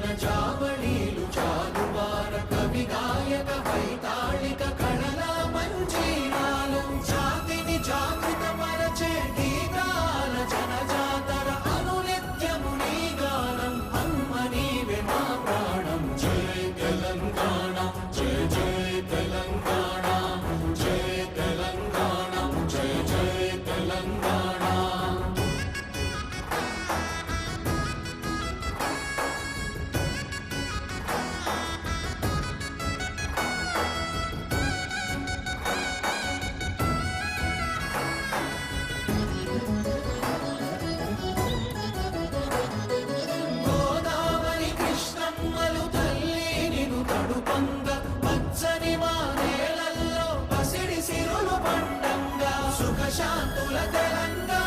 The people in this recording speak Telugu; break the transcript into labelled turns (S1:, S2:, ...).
S1: gonna jump. శాంతుల తెలంగాణ